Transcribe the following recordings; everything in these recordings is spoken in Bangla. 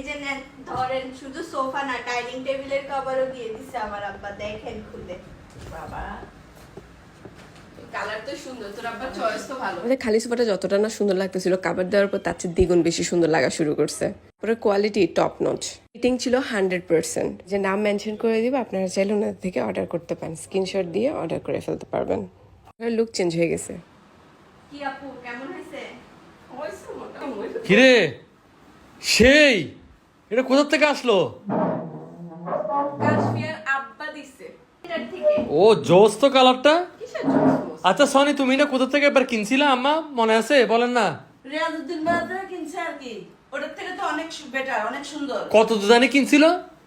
এই যে নেন ধরেন শুধু সোফা না ডাইনিং টেবিলের কভারও দিয়ে দিছে আমার আব্বা। দেখেন খুলে। বাবা। কালার তো সুন্দর তোর আব্বার চয়েস তো ভালো। আমাদের খালি সোফাটা যতটা না সুন্দর লাগতেছিল কাবার দেওয়ার পর তার চেয়ে দ্বিগুণ বেশি সুন্দর লাগা শুরু করছে। পরে কোয়ালিটি টপ নচ ফিটিং ছিল হান্ড্রেড পার্সেন্ট যে নাম মেনশন করে দিব আপনারা চাইলে ওনাদের থেকে অর্ডার করতে পারেন। স্ক্রিনশট দিয়ে অর্ডার করে ফেলতে পারবেন। লুক চেঞ্জ হয়ে গেছে। কি আপু কেমন হয়েছে? কিরে? সেই! এটা কোথা থেকে আসলো? ও জোস তো কালারটা? আচ্ছা সনি তুমি না কোথা থেকে এবার কিনছিলে? আম্মা মনে আছে? বলেন না। রিয়াজউদ্দিন বাজারে কিনছে আর কি। ওটার থেকে তো অনেক বেটার অনেক সুন্দর। কত জানি কিনছিল?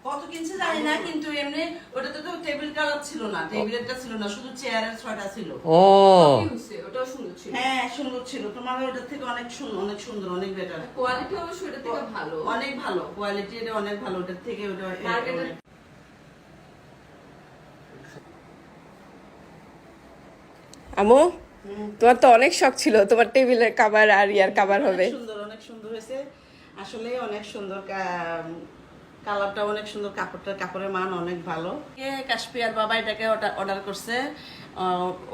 কত কিনছে জানি না কিন্তু এমনি ওটাতে তো টেবিল কালার ছিল না টেবিলেরটা ছিল না শুধু চেয়ারের ছয়টা ছিল। ও। ওটাও সুন্দর ছিল। হ্যাঁ সুন্দর ছিল। তোমার ওটার থেকে অনেক সুন্দর অনেক সুন্দর অনেক বেটার কোয়ালিটি অবশ্য এটা থেকে ভালো। অনেক ভালো। কোয়ালিটি এটা অনেক ভালো ওটার থেকে ওটা আমু তোমার তো অনেক শখ ছিল। তোমার টেবিলের কাবার আর ইয়ার কাবার হবে। সুন্দর অনেক সুন্দর হয়েছে। আসলে অনেক সুন্দর কা- কালারটা অনেক সুন্দর, কাপড়টা, কাপড়ের মান অনেক ভালো। কাশ্মীর বাবা এটাকে অর্ডার করছে।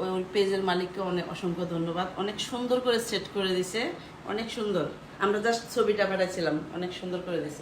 ওই পেজের মালিককে অনেক অসংখ্য ধন্যবাদ। অনেক সুন্দর করে সেট করে দিছে। অনেক সুন্দর। আমরা জাস্ট ছবিটা পাঠাইছিলাম। অনেক সুন্দর করে দিছে।